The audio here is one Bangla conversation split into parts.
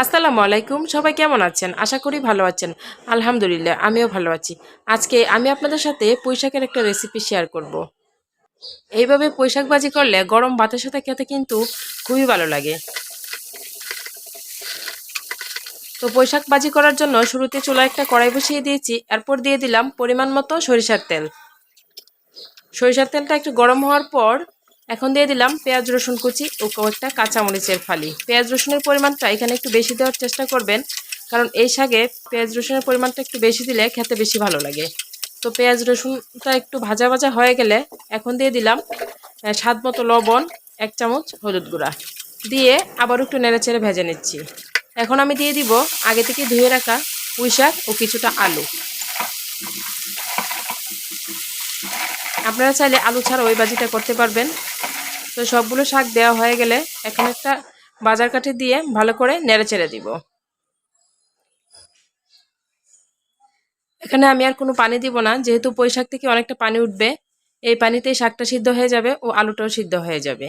আসসালামু আলাইকুম, সবাই কেমন আছেন? আশা করি ভালো আছেন। আলহামদুলিল্লাহ, আমিও ভালো আছি। আজকে আমি আপনাদের সাথে পুঁইশাকের একটা রেসিপি শেয়ার করব। এইভাবে পুঁইশাক ভাজি করলে গরম ভাতের সাথে খেতে কিন্তু খুবই ভালো লাগে। তো পুঁইশাক ভাজি করার জন্য শুরুতে চুলা একটা কড়াই বসিয়ে দিয়েছি। এরপর দিয়ে দিলাম পরিমাণ মতো সরিষার তেল। সরিষার তেলটা একটু গরম হওয়ার পর এখন দিয়ে দিলাম পেঁয়াজ, রসুন কুচি ও কয়েকটা কাঁচামরিচের ফালি। পেঁয়াজ, রসুনের পরিমাণটা এখানে একটু বেশি দেওয়ার চেষ্টা করবেন, কারণ এই শাকে পেঁয়াজ, রসুনের পরিমাণটা একটু বেশি দিলে খেতে বেশি ভালো লাগে। তো পেঁয়াজ, রসুনটা একটু ভাজা ভাজা হয়ে গেলে এখন দিয়ে দিলাম স্বাদ মতো লবণ, এক চামচ হলুদ গুঁড়া। দিয়ে আবার একটু নেড়ে চেড়ে ভেজে নিচ্ছি। এখন আমি দিয়ে দিব আগে থেকে ধুয়ে রাখা পুঁই শাক ও কিছুটা আলু। আপনারা চাইলে আলু ছাড়া ওই বাজিটা করতে পারবেন। তো সবগুলো শাক দেওয়া হয়ে গেলে এখন একটা বাজার কাঠি দিয়ে ভালো করে নেড়ে চেড়ে দিব। এখানে আমি আর কোনো পানি দিব না, যেহেতু পুঁই শাক থেকে অনেকটা পানি উঠবে, এই পানিতেই শাকটা সিদ্ধ হয়ে যাবে ও আলুটাও সিদ্ধ হয়ে যাবে।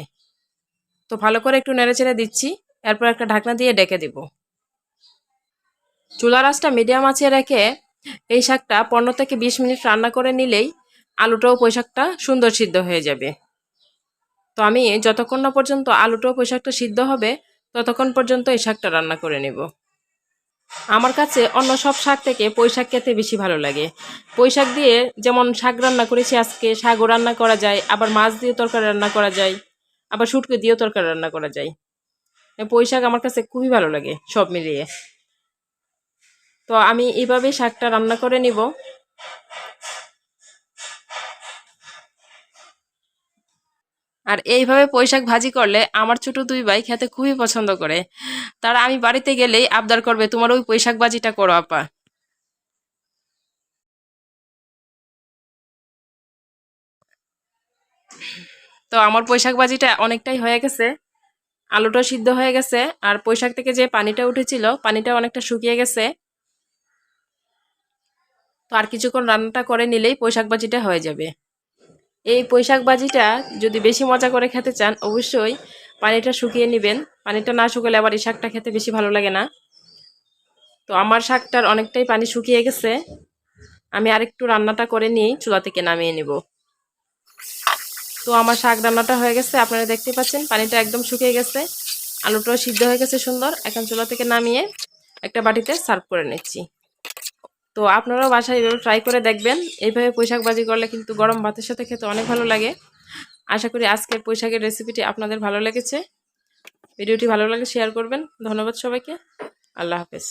তো ভালো করে একটু নেড়ে চেড়ে দিচ্ছি, এরপর একটা ঢাকনা দিয়ে ডেকে দিব। চুলার আঁচটা মিডিয়াম আঁচে রেখে এই শাকটা পনেরো থেকে বিশ মিনিট রান্না করে নিলেই আলুটাও পোশাকটা সুন্দর সিদ্ধ হয়ে যাবে। তো আমি যতক্ষণ না পর্যন্ত আলুটাও পোশাকটা সিদ্ধ হবে, ততক্ষণ পর্যন্ত এই শাকটা রান্না করে নেব। আমার কাছে অন্য সব শাক থেকে পুঁই শাক খেতে বেশি ভালো লাগে। পুঁই শাক দিয়ে যেমন শাক রান্না করেছি আজকে, শাকও রান্না করা যায়, আবার মাছ দিয়ে তরকারি রান্না করা যায়, আবার শুটকে দিয়েও তরকারি রান্না করা যায়। পুঁই শাক আমার কাছে খুবই ভালো লাগে সব মিলিয়ে। তো আমি এইভাবে শাকটা রান্না করে নিব। আর এইভাবে পৈশাক ভাজি করলে আমার ছোট দুই ভাই খেতে খুবই পছন্দ করে। তারা, আমি বাড়িতে গেলেই আবদার করবে, তোমার ওই পৈশাক ভাজিটা করো, আপা। তো আমার পৈশাক ভাজিটা অনেকটাই হয়ে গেছে, আলুটা সিদ্ধ হয়ে গেছে, আর পৈশাক থেকে যে পানিটা উঠেছিল, পানিটা অনেকটা শুকিয়ে গেছে। তো আর কিছুক্ষণ রান্নাটা করে নিলেই পৈশাক ভাজিটা হয়ে যাবে। এই পৈশাক ভাজিটা যদি বেশি মজা করে খেতে চান, অবশ্যই পানিটা শুকিয়ে নেবেন। পানিটা না শুকালে আবার এই শাকটা খেতে বেশি ভালো লাগে না। তো আমার শাকটার অনেকটাই পানি শুকিয়ে গেছে। আমি আরেকটু রান্নাটা করে নিয়েই চুলা থেকে নামিয়ে নেব। তো আমার শাক রান্নাটা হয়ে গেছে, আপনারা দেখতে পাচ্ছেন পানিটা একদম শুকিয়ে গেছে। আলুটাও সিদ্ধ হয়ে গেছে সুন্দর। এখন চুলা থেকে নামিয়ে একটা বাটিতে সার্ভ করে নিচ্ছি। তো আপনারাও বাসায় এভাবে ট্রাই করে দেখবেন। এইভাবে পোশাক বাজি করলে কিন্তু গরম ভাতের সাথে খেতে অনেক ভালো লাগে। আশা করি আজকের পোশাকের রেসিপিটি আপনাদের ভালো লেগেছে। ভিডিওটি ভালো লাগে শেয়ার করবেন। ধন্যবাদ সবাইকে। আল্লাহ হাফেজ।